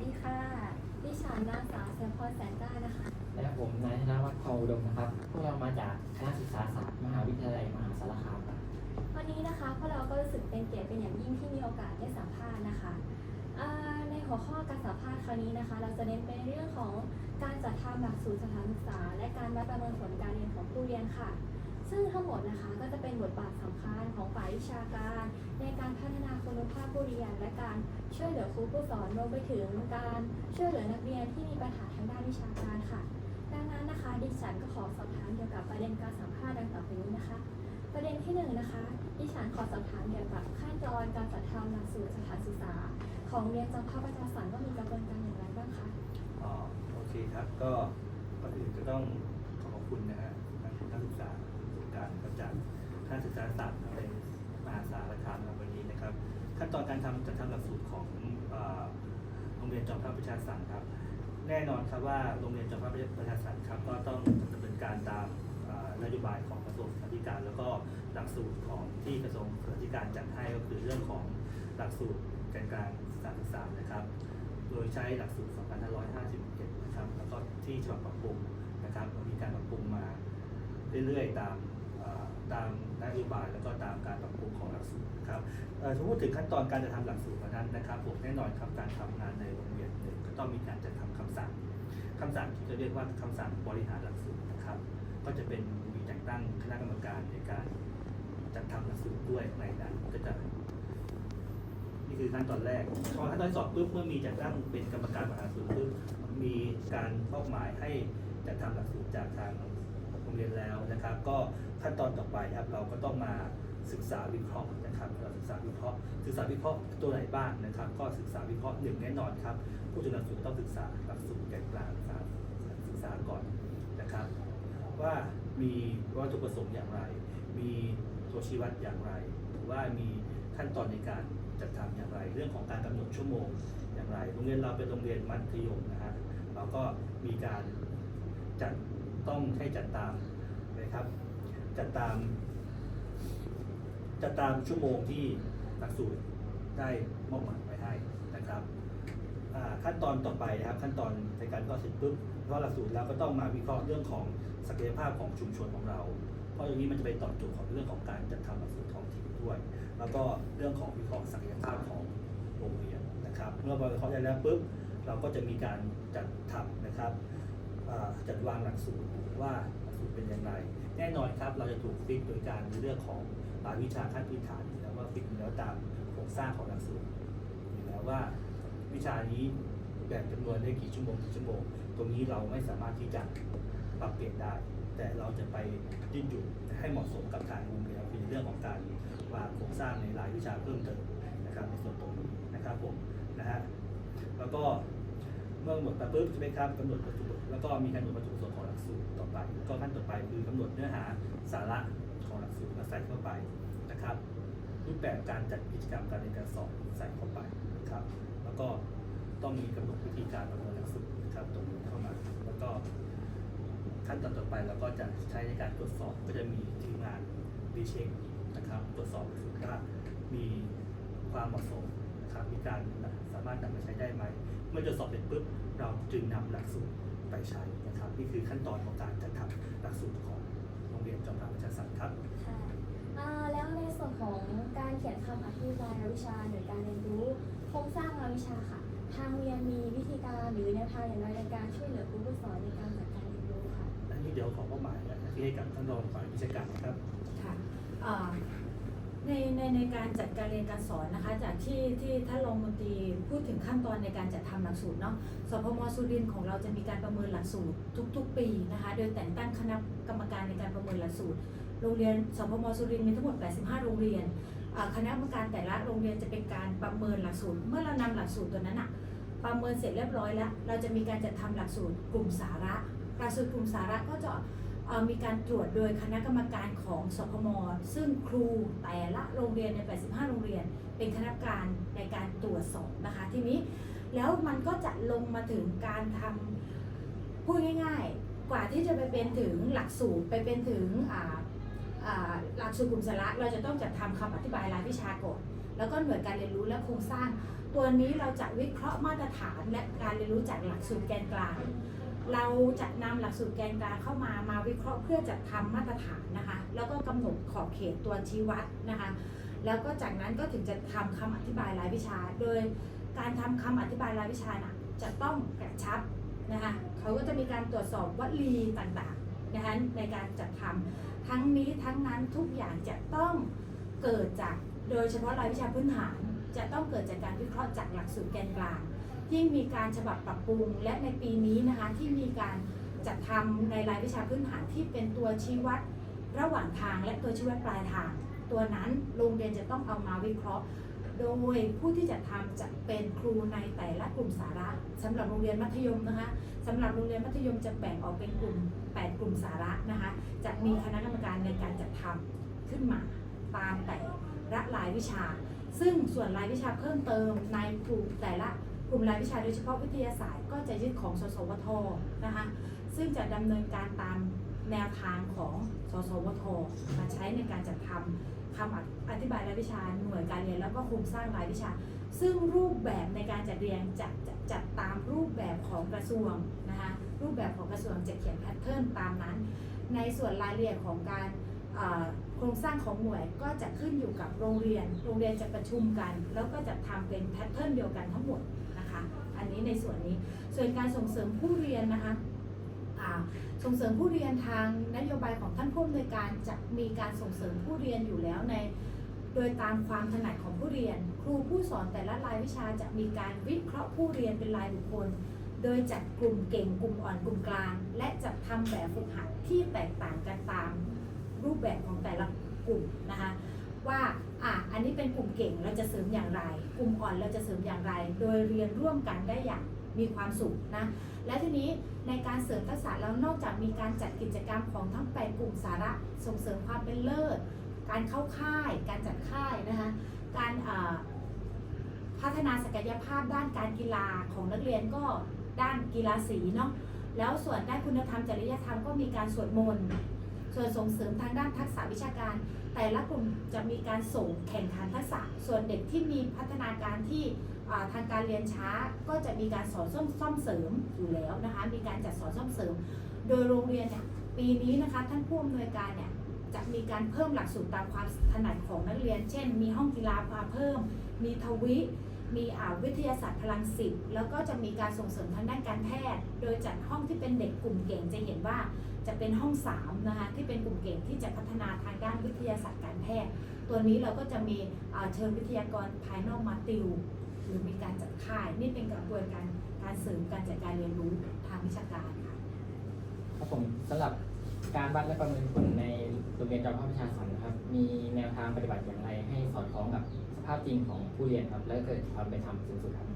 ดีค่ะ ดิฉันนางสาวแซมพรแสนจ้านะคะ และผมนายธนวัฒน์ทองอุดมนะครับ พวกเรามาจากคณะศึกษาศาสตร์มหาวิทยาลัยมหาสารคามครับวันนี้นะคะพวกเราก็รู้สึกเป็นเกียรติเป็นอย่างยิ่งที่มีโอกาสได้สัมภาษณ์นะคะอ่าในหัวข้อการสัมภาษณ์ครั้งนี้นะคะ เราจะเน้นไปในเรื่องของการจัดทำหลักสูตรสถานศึกษา และการวัดประเมินผลการเรียนของผู้เรียนค่ะ ซึ่งทั้งหมดนะคะก็จะเป็นบทบาทสำคัญของฝ่ายวิชาการ ในการพัฒนาคุณภาพผู้เรียน และการช่วยเหลือครูผู้สอนรวมไปถึงการช่วยเหลือนักเรียนที่มีปัญหาทางด้านวิชาการค่ะ ดังนั้นนะคะดิฉันก็ขอสอบถามเกี่ยวกับประเด็นการสัมภาษณ์ดังต่อไปนี้นะคะ ประเด็นที่หนึ่งนะคะดิฉันขอสอบถามเกี่ยวกับขั้นตอนการจัดทำหลักสูตรสถานศึกษา ของเรียนจอมพระประชาสันว่ามีกระบวนการอย่างไรบ้างคะอ๋อโอเคครับก็ก่อนอื่นจะต้องขอขอบคุณนะฮะนักศึกษา การณ์มาจากคณะศึกษาศาสตร์ในมหาสารคามในวันนี้นะครับ ขั้นตอนการทำจัดทำหลักสูตรของโรงเรียนจอมพระประชาสันครับ แน่นอนครับว่าโรงเรียนจอมพระประชาสันครับก็ต้องดำเนินการตามนโยบายของกระทรวงศึกษาธิการ แล้วก็หลักสูตรของที่กระทรวงศึกษาธิการจัดให้ก็คือเรื่องของหลักสูตรการกลางสถานศึกษานะครับ โดยใช้หลักสูตร 2551 นะครับ แล้วก็ที่ฉบับปรับปรุงนะครับมีการปรับปรุงมาเรื่อยๆ ตาม ตามนโยบายแล้วก็ตามการปรับปรุงของหลักสูตรนะครับถ้าพูดถึงขั้นตอนการจะทำหลักสูตรนั้นนะครับผมแน่นอนครับการทำงานในโรงเรียนหนึ่งก็ต้องมีการจัดทำคำสั่งคำสั่งที่จะเรียกว่าคำสั่งบริหารหลักสูตรนะครับ ก็จะเป็นมีแต่งตั้งคณะกรรมการในการจัดทำหลักสูตรด้วยในนั้นก็จะนี่คือขั้นตอนแรกพอขั้นตอนสองปุ๊บเมื่อมีจัดตั้งเป็นกรรมการบริหารสูตรปุ๊บมีการมอบหมายให้จัดทำหลักสูตรจากทาง รงเรียนแล้วนะครับ ก็ขั้นตอนต่อไปครับเราก็ต้องมาศึกษาวิเคราะห์นะครับเราศึกษาวิเคราะห์ ศึกษาวิเคราะห์ตัวไหนบ้างนะครับ ก็ศึกษาวิเคราะห์หนึ่งแน่นอนครับ ผู้จัดหลักสูตรต้องศึกษาหลักสูตรแกนกลางสารศึกษาก่อนนะครับ ว่ามีวัตถุประสงค์อย่างไร มีตัวชี้วัดอย่างไรหรือว่ามีขั้นตอนในการจัดทำอย่างไร เรื่องของการกำหนดชั่วโมงอย่างไรโรงเรียนเราเป็นโรงเรียนมัธยมนะฮะเราก็มีการจัด ต้องให้จัดตามนะครับ จัดตามจัดตามชั่วโมงที่หลักสูตรได้มอบหมายไว้ให้นะครับขั้นตอนต่อไปนะครับขั้นตอนในการก็เสร็จปุ๊บเพราะหลักสูตรแล้วก็ต้องมาวิเคราะห์เรื่องของศักยภาพของชุมชนของเรา เพราะอย่างนี้มันจะไปตอบโจทย์ของเรื่องของการจัดทำหลักสูตรท้องถิ่นด้วย แล้วก็เรื่องของวิเคราะห์ศักยภาพของโรงเรียนนะครับ เมื่อวิเคราะห์ได้แล้วปุ๊บเราก็จะมีการจัดทำนะครับ จัดวางหลักสูตรว่าหลักสูตรเป็นอย่างไร แน่นอนครับเราจะถูกฟิกโดยการในเรื่องของรายวิชาขั้นพื้นฐานอยู่แล้วว่าฟิกอยู่แล้วตามโครงสร้างของหลักสูตรอยู่แล้วว่าวิชานี้แบ่งจำนวนได้กี่ชั่วโมงกี่ชั่วโมง ตรงนี้เราไม่สามารถที่จะปรับเปลี่ยนได้ แต่เราจะไปยืดหยุ่นให้เหมาะสมกับการโรงเรียนเป็นเรื่องของการวางโครงสร้างในรายวิชาเพิ่มเติมนะครับในส่วนตรงนี้นะครับผมนะฮะแล้วก็ เมื่อหมดไปปุ๊บใช่ไหมครับกำหนดวัตถุประสงค์แล้วก็มีการกำหนดวัตถุประสงค์ของหลักสูตรต่อไปก็ขั้นต่อไปคือกำหนดเนื้อหาสาระของหลักสูตรมาใส่เข้าไปนะครับ รูปแบบการจัดกิจกรรมการเรียนการสอนใส่เข้าไปนะครับ แล้วก็ต้องมีกำหนดวิธีการประเมินหลักสูตรนะครับตรงนี้เข้ามาแล้วก็ขั้นตอนต่อไปเราก็จะใช้ในการตรวจสอบก็จะมีทีมงานรีเช็คนะครับ ตรวจสอบหลักสูตรว่ามีความเหมาะสม นะครับมีการสามารถนำมาใช้ได้ไหม เมื่อตรวจสอบเสร็จปุ๊บเราจึงนำหลักสูตรไปใช้นะครับ นี่คือขั้นตอนของการจัดทำหลักสูตรของโรงเรียนจอมพระประชาสันครับค่ะอ่าแล้วในส่วนของการเขียนคำอธิบายรายวิชาหรือการเรียนรู้โครงสร้างรายวิชาค่ะ ทางเรียนมีวิธีการหรือแนวทางอย่างไรในการช่วยเหลือครูผู้สอนในการจัดการเรียนรู้ค่ะอันนี้เดี๋ยวขอมอบหมายหน้าที่ให้กับท่านรองฝ่ายวิชาการนะครับค่ะอ่า ในในในการจัดการเรียนการสอนนะคะ จากที่ที่ท่านรองมนตรีพูดถึงขั้นตอนในการจัดทำหลักสูตรเนาะสพมสุรินทร์ของเราจะมีการประเมินหลักสูตรทุก ๆ ปีนะคะ โดยแต่งตั้งคณะกรรมการในการประเมินหลักสูตร โรงเรียนสพมสุรินทร์มีทั้งหมด 85 โรงเรียนคณะกรรมการแต่ละโรงเรียนจะเป็นการประเมินหลักสูตร เมื่อเรานำหลักสูตรตัวนั้นอะประเมินเสร็จเรียบร้อยแล้ว เราจะมีการจัดทำหลักสูตรกลุ่มสาระหลักสูตรกลุ่มสาระก็จะ มีการตรวจโดยคณะกรรมการของสพมซึ่งครูแต่ละโรงเรียนใน 85 โรงเรียน เป็นคณะกรรมการในการตรวจสอบนะคะทีนี้แล้วมันก็จะลงมาถึงการทำพูดง่ายๆ กว่าที่จะไปเป็นถึงหลักสูตรไปเป็นถึงหลักสูตรกลุ่มสาระเราจะต้องจัดทำคำอธิบายรายวิชาก่อนแล้วก็หน่วยการเรียนรู้และโครงสร้าง ตัวนี้เราจะวิเคราะห์มาตรฐานและการเรียนรู้จากหลักสูตรแกนกลาง เราจะนำหลักสูตรแกนกลางเข้ามามาวิเคราะห์เพื่อจัดทำมาตรฐานนะคะ แล้วก็กำหนดขอบเขตตัวชี้วัดนะคะ แล้วก็จากนั้นก็ถึงจะทำคำอธิบายรายวิชา โดยการทำคำอธิบายรายวิชาน่ะจะต้องกระชับนะคะเขาก็จะมีการตรวจสอบวลีต่างๆนะคะในการจัดทำทั้งนี้ทั้งนั้นทุกอย่างจะต้องเกิดจากโดยเฉพาะรายวิชาพื้นฐาน จะต้องเกิดจากการวิเคราะห์จากหลักสูตรแกนกลาง ยิ่งมีการฉบับปรับปรุง และในปีนี้นะคะที่มีการจัดทำในรายวิชาพื้นฐานที่เป็นตัวชี้วัดระหว่างทางและตัวชี้วัดปลายทาง ตัวนั้นโรงเรียนจะต้องเอามาวิเคราะห์ โดยผู้ที่จะทำจะเป็นครูในแต่ละกลุ่มสาระสำหรับโรงเรียนมัธยมนะคะสำหรับโรงเรียนมัธยมจะแบ่งออกเป็นกลุ่ม 8 กลุ่มสาระนะคะจะมีคณะกรรมการในการจัดทำขึ้นมาตามแต่ละรายวิชา ซึ่งส่วนรายวิชาเพิ่มเติมในกลุ่มแต่ละ กลุ่มรายวิชาโดยเฉพาะวิทยาศาสตร์ก็จะยึดของสสวทนะคะซึ่งจะดำเนินการตามแนวทางของสสวทมาใช้ในการจัดทำคำอธิบายรายวิชาหน่วยการเรียนแล้วก็โครงสร้างรายวิชา ซึ่งรูปแบบในการจัดเรียนจะจะจัดตามรูปแบบของกระทรวงนะคะรูปแบบของกระทรวงจะเขียนแพทเทิร์นตามนั้น ในส่วนรายละเอียดของการโครงสร้างของหน่วยก็จะขึ้นอยู่กับโรงเรียน โรงเรียนจะประชุมกัน แล้วก็จะทำเป็นแพทเทิร์นเดียวกันทั้งหมด อันนี้ในส่วนนี้ ส่วนการส่งเสริมผู้เรียนนะคะส่งเสริมผู้เรียนทางนโยบายของท่านผู้อำนวยการจะมีการส่งเสริมผู้เรียนอยู่แล้วใน โดยตามความถนัดของผู้เรียน ครูผู้สอนแต่ละรายวิชาจะมีการวิเคราะห์ผู้เรียนเป็นรายบุคคล โดยจัดกลุ่มเก่งกลุ่มอ่อนกลุ่มกลาง และจัดทำแบบฝึกหัดที่แตกต่างกันตามรูปแบบของแต่ละกลุ่มนะคะ ว่าอะอันนี้เป็นกลุ่มเก่งเราจะเสริมอย่างไร กลุ่มอ่อนเราจะเสริมอย่างไร โดยเรียนร่วมกันได้อย่างมีความสุขนะ และทีนี้ในการเสริมทักษะแล้วนอกจากมีการจัดกิจกรรมของทั้ง8กลุ่มสาระส่งเสริมความเป็นเลิศ การเข้าค่าย การจัดค่ายนะคะ การพัฒนาศักยภาพด้านการกีฬาของนักเรียนก็ด้านกีฬาสีเนาะ แล้วส่วนด้านคุณธรรมจริยธรรมก็มีการสวดมนต์ ส่วนส่งเสริมทางด้านทักษะวิชาการ แต่ละกลุ่มจะมีการส่งแข่งขันทักษะ ส่วนเด็กที่มีพัฒนาการที่ทางการเรียนช้าก็จะมีการสอนซ่อมซ่อมเสริมอยู่แล้วนะคะมีการจัดสอนซ่อมเสริม โดยโรงเรียนเนี่ยปีนี้นะคะท่านผู้อำนวยการเนี่ยจะมีการเพิ่มหลักสูตรตามความถนัดของนักเรียน เช่น มีห้องกีฬามาเพิ่ม มีทวิ มีวิทยาศาสตร์พลังสิบแล้วก็จะมีการส่งเสริมทางด้านการแพทย์ โดยจัดห้องที่เป็นเด็กกลุ่มเก่งจะเห็นว่าจะเป็นห้อง3นะคะที่เป็นกลุ่มเก่งที่จะพัฒนาทางด้านวิทยาศาสตร์การแพทย์ ตัวนี้เราก็จะมีเชิญวิทยากรภายนอกมาติว หรือมีการจัดค่ายนี่เป็นกระบวนการการเสริมการจัดการเรียนรู้ทางวิชาการค่ะครับผมสำหรับการวัดและประเมินผลในโรงเรียนจอมพระประชาสันนะครับ มีแนวทางปฏิบัติอย่างไรให้สอดคล้องกับ ภาพจริงของผู้เรียนครับ และเกิดความเป็นธรรมสูงสุดครับ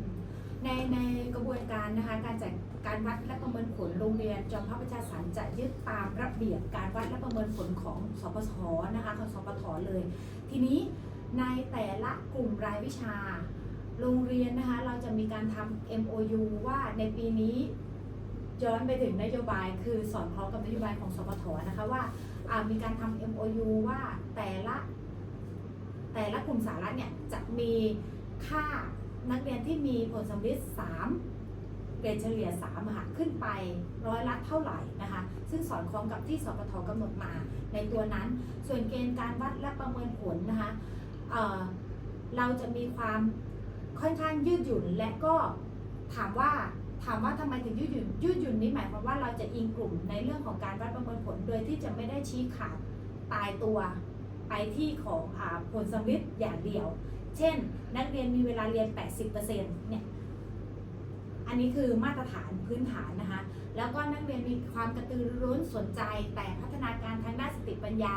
ในในกระบวนการนะคะการจัดการวัดและประเมินผลโรงเรียนจอมพระประชาสันจะยึดตามระเบียบการวัดและประเมินผลของสปทนะคะของสปทเลย ทีนี้ในแต่ละกลุ่มรายวิชา โรงเรียนนะคะเราจะมีการทำ MOU ว่าในปีนี้ย้อนไปถึงนโยบายคือสอดคล้องกับนโยบายของสปทนะคะว่าอ่ามีการทำ MOU ว่าแต่ละ แต่ละกลุ่มสาระเนี่ยจะมีค่านักเรียนที่มีผลสำลิด3เกรดเฉลี่ย3อะค่ะขึ้นไปร้อยละเท่าไหร่นะคะ ซึ่งสอดคล้องกับที่สปทกำหนดมาในตัวนั้น ส่วนเกณฑ์การวัดและประเมินผลนะคะเเราจะมีความค่อนข้างยืดหยุ่นและก็ถามว่าถามว่าทำไมถึงยืดหยุ่นยืดหยุ่นนี้หมายความว่าเราจะอิงกลุ่มในเรื่องของการวัดประเมินผล โดยที่จะไม่ได้ชี้ขาดตายตัว ไปที่ของอผลสำลิดอย่างเดียว เช่น นักเรียนมีเวลาเรียน 80%เนี่ยอันนี้คือมาตรฐานพื้นฐานนะคะ แล้วก็นักเรียนมีความกระตือรือร้นสนใจ แต่พัฒนาการทางด้านสติปัญญา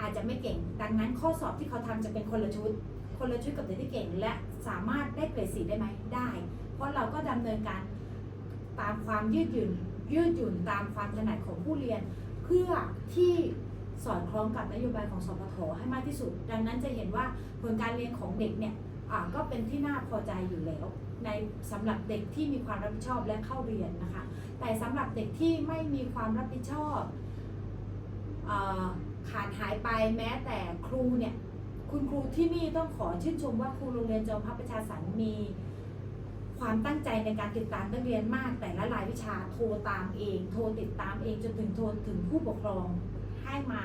อาจจะไม่เก่ง ดังนั้นข้อสอบที่เขาทำจะเป็นคนละชุด คนละชุดกับเด็กที่เก่ง และสามารถได้เกรดสีได้ไหมได้ เพราะเราก็ดำเนินการตามความยืดหยุ่นยืดหยุ่นตามความถนัดของผู้เรียน เพื่อที่ สอดคล้องกับนโยบายของสปทให้มากที่สุด ดังนั้นจะเห็นว่าผลการเรียนของเด็กเนี่ยก็เป็นที่น่าพอใจอยู่แล้ว ในสำหรับเด็กที่มีความรับผิดชอบและเข้าเรียนนะคะ แต่สำหรับเด็กที่ไม่มีความรับผิดชอบอขาดหายไปแม้แต่ครูเนี่ยคุณครูที่นี่ต้องขอชื่นชมว่าครูโรงเรียนจอมพระประชาสันมีความตั้งใจในการติดตามนักเรียนมาก แต่ละรายวิชาโทรตามเอง โทรติดตามเองจนถึงโทรถึงผู้ปกครอง ให้มา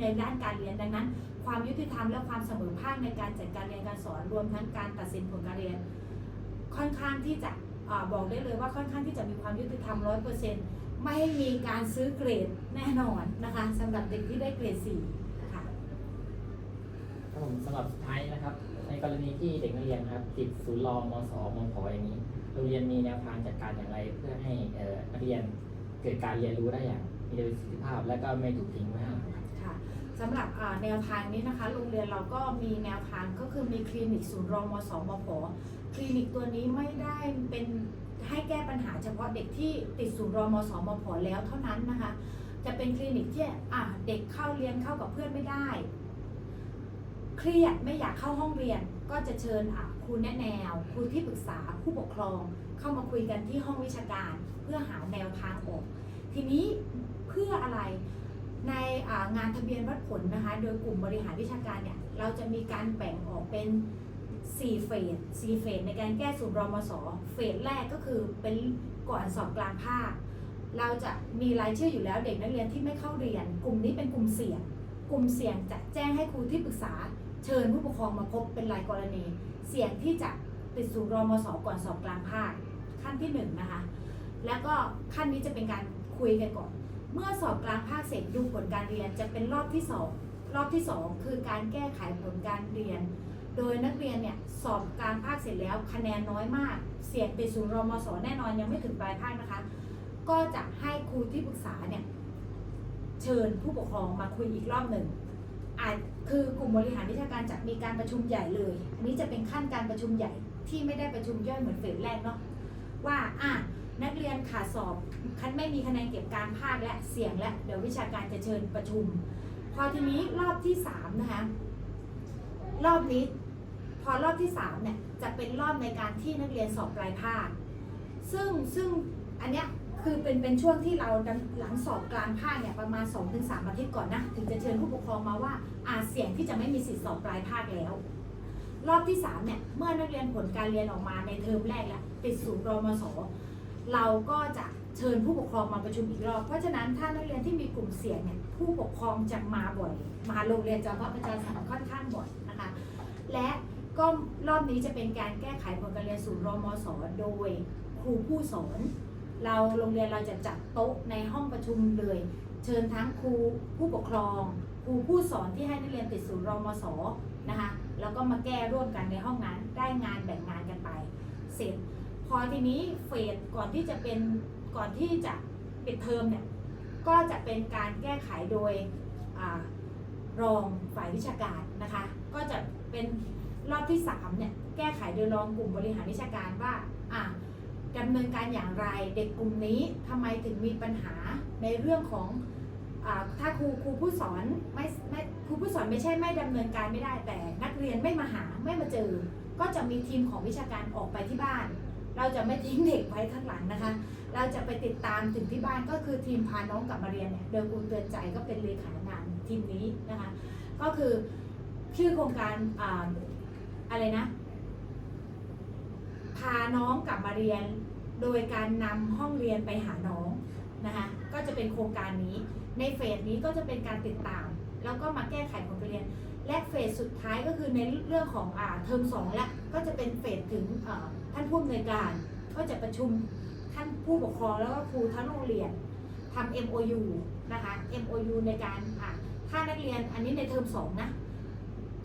ในด้านการเรียนดังนั้น ความยุติธรรมและความเสมอภาคในการจัดการเรียนการสอนรวมทั้งการตัดสินผลการเรียน ค่อนข้างที่จะอบอกได้เลยว่าค่อนข้างที่จะมีความยุติธรรมร้อยเปอร์เซ็นต์ไม่มีการซื้อเกรดแน่นอนนะคะสำหรับเด็กที่ได้เกรดสี่ค่ะครับผมสำหรับสุดท้ายนะครับ ในกรณีที่เด็กนักเรียนครับติดศูนย์รอมสมผอย่างนี้โรงเรียนมีแนวทางจัดการอย่างไรเพื่อให้นักเรียนเกิดการเรียนรู้ได้อย่าง มีประสิทธิภาพ และก็ไม่ถูกทิ้งไว้ข้างครับ ค่ะสำหรับอ่าแนวทางนี้นะคะ โรงเรียนเราก็มีแนวทางก็คือมีคลินิกศูนย์รองมสมผคลินิกตัวนี้ไม่ได้เป็นให้แก้ปัญหาเฉพาะเด็กที่ติดศูนย์รองมสมผแล้วเท่านั้นนะคะ จะเป็นคลินิกที่อะเด็กเข้าเรียนเข้ากับเพื่อนไม่ได้ เครียดไม่อยากเข้าห้องเรียนก็จะเชิญอะครูแนะแนวครูที่ปรึกษาผู้ปกครอง เข้ามาคุยกันที่ห้องวิชาการ เพื่อหาแนวทางออก ทีนี้ พื่ออะไร ในงานทะเบียนวัดผลนะคะ โดยกลุ่มบริหารวิชาการเนี่ย เราจะมีการแบ่งออกเป็น 4 เฟส 4 เฟสในการแก้สูตรรมสเฟสแรกก็คือเป็นก่อนสอบกลางภาค เราจะมีรายชื่ออยู่แล้วเด็กนักเรียนที่ไม่เข้าเรียน กลุ่มนี้เป็นกลุ่มเสี่ยง กลุ่มเสี่ยงจะแจ้งให้ครูที่ปรึกษา เชิญผู้ปกครองมาพบเป็นรายกรณี เสี่ยงที่จะติดสูตรรมสก่อนสอบกลางภาคขั้นที่หนึ่งนะคะแล้วก็ขั้นนี้จะเป็นการคุยกันก่อน เมื่อสอบกลางภาคเสร็จดูผลการเรียนจะเป็นรอบที่สองรอบที่สองคือการแก้ไขผลการเรียน โดยนักเรียนเนี่ยสอบกลางภาคเสร็จแล้วคะแนนน้อยมาก เสี่ยงติดศูนย์รมสแน่นอนยังไม่ถึงปลายภาคนะคะ ก็จะให้ครูที่ปรึกษาเนี่ยเชิญผู้ปกครองมาคุยอีกรอบหนึ่งอาจคือกลุ่มบริหารวิชาการจะมีการประชุมใหญ่เลย อันนี้จะเป็นขั้นการประชุมใหญ่ที่ไม่ได้ประชุมย่อยเหมือนเฟสแรกเนาะว่าอะ นักเรียนขาดสอบคันไม่มีคะแนนเก็บการภาคและเสียงและเดี๋ยววิชาการจะเชิญประชุม พอทีนี้รอบที่สามนะคะรอบนี้พอรอบที่สามเนี่ยจะเป็นรอบในการที่นักเรียนสอบปลายภาค ซึ่งซึ่งอันเนี้ยคือเป็นเป็นช่วงที่เราหลังสอบกลางภาคเนี่ยประมาณ 2-3อาทิตย์ก่อนนะถึงจะเชิญผู้ปกครองมาว่าอาเสี่ยงที่จะไม่มีสิทธิสอบปลายภาคแล้ว รอบที่3เนี่ยเมื่อนักเรียนผลการเรียนออกมาในเทอมแรกแล้วติดศูนย์รมส เราก็จะเชิญผู้ปกครองมาประชุมอีกรอบ เพราะฉะนั้นถ้านักเรียนที่มีกลุ่มเสี่ยงเนี่ยผู้ปกครองจะมาบ่อย มาโรงเรียนจอมพระประชาสันค่อนข้างบ่อยนะคะ และก็รอบนี้จะเป็นการแก้ไขผลการเรียนศูนย์รมสโดยครูผู้สอนเราโรงเรียนเราจะจัดโต๊ะในห้องประชุมเลย เชิญทั้งครูผู้ปกครองครูผู้สอนที่ให้นักเรียนติดศูนย์รมสนะคะแล้วก็มาแก้ร่วมกันในห้องนั้นได้งานแบ่งงานกันไป เสร็จ พอทีนี้เฟสก่อนที่จะเป็นก่อนที่จะปิดเทอมเนี่ยก็จะเป็นการแก้ไขโดยอรองฝ่ายวิชาการนะคะก็จะเป็นรอบที่3เนี่ยแก้ไขโดยรองกลุ่มบริหารวิชาการว่าอะดำเนินการอย่างไรเด็กกลุ่มนี้ทำไมถึงมีปัญหาในเรื่องของอถ้าครูครูผู้สอนไม่ไม่ครูผู้สอนไม่ใช่ไม่ดำเนินการไม่ได้แต่ นักเรียนไม่มาหาไม่มาเจอ ก็จะมีทีมของวิชาการออกไปที่บ้าน เราจะไม่ทิ้งเด็กไว้ข้างหลังนะคะ เราจะไปติดตามถึงที่บ้านก็คือทีมพาน้องกลับมาเรียนเนี่ยโดยครูเตือนใจก็เป็นเลขางานทีมนี้นะคะ ก็คือชื่อโครงการอาอะไรนะ พาน้องกลับมาเรียน โดยการนำห้องเรียนไปหาน้องนะคะก็จะเป็นโครงการนี้ ในเฟสนี้ก็จะเป็นการติดตาม แล้วก็มาแก้ไขผลการเรียน และเฟสสุดท้ายก็คือในเรื่องของอเทอมสองและก็จะเป็นเฟสถึง ท่านผู้อำนวยการก็จะประชุมท่านผู้ปกครองแล้วก็ครูทั้งโรงเรียนทำ MOU นะคะ MOU ในการอ่าถ้านักเรียนอันนี้ในเทอมสองนะ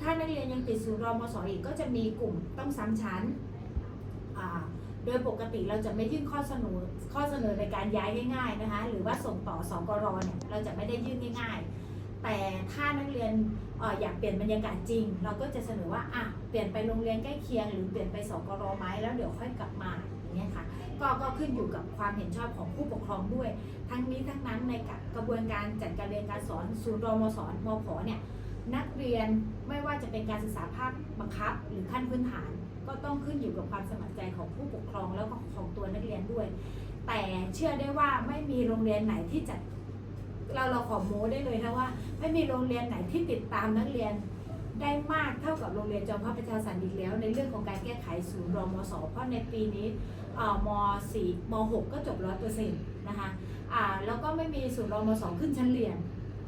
ถ้านักเรียนยังติดศูนย์รมสอีกก็จะมีกลุ่มต้องซ้ำชั้นอ่าโดยปกติเราจะไม่ยื่นข้อเสนอข้อเสนอในการย้ายง่ายๆนะคะหรือว่าส่งต่อสกรเนี่ยเราจะไม่ได้ยื่นง่าย ๆ แต่ถ้านักเรียน อยากเปลี่ยนบรรยากาศจริง เราก็จะเสนอว่าอะเปลี่ยนไปโรงเรียนใกล้เคียง หรือเปลี่ยนไปสกรไหมแล้วเดี๋ยวค่อยกลับมาอย่างเงี้ยค่ะก็ก็ขึ้นอยู่กับความเห็นชอบของผู้ปกครองด้วย ทั้งนี้ทั้งนั้นในกระบวนการจัดการเรียนการสอนศูนย์รมสอนมผเนี่ยนักเรียนไม่ว่าจะเป็นการศึกษาภาคบังคับ หรือขั้นพื้นฐาน ก็ต้องขึ้นอยู่กับความสมัครใจของผู้ปกครองแล้วก็ของตัวนักเรียนด้วย แต่เชื่อได้ว่าไม่มีโรงเรียนไหนที่จะ เราเราขอโม้ได้เลยนะว่า ไม่มีโรงเรียนไหนที่ติดตามนักเรียนได้มากเท่ากับโรงเรียนจอมพระประชาสันอีกแล้ว ในเรื่องของการแก้ไขศูนย์รอมสเพราะในปีนี้เอ่อม4ม6ก็จบร้อยเปอร์เซ็นต์นะคะอ่าแล้วก็ไม่มีศูนย์รอมสขึ้นชั้นเรียน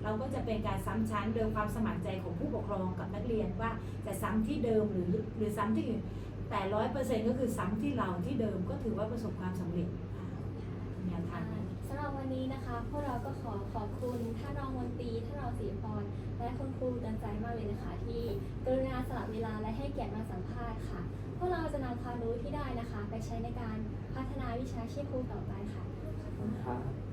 เราก็จะเป็นการซ้ำชั้นโดยความสมัครใจของผู้ปกครองกับนักเรียนว่าจะซ้ำที่เดิมหรือหรือซ้ำที่อื่นแต่ร้อยเปอร์เซ็นต์ก็คือซ้ำที่เราที่เดิมก็ถือว่าประสบความสำเร็จค่ะแนวทางนั้น สำหรับวันนี้นะคะ พวกเราก็ขอขอบคุณท่านรองมนตรีท่านรองศรีพรและคุณครูเตือนใจมากเลยนะคะ ที่กรุณาสละเวลาและให้เกียรติมาสัมภาษณ์ค่ะ พวกเราจะนำความรู้ที่ได้นะคะ ไปใช้ในการพัฒนาวิชาชีพครูต่อไปค่ะขอบคุณค่ะ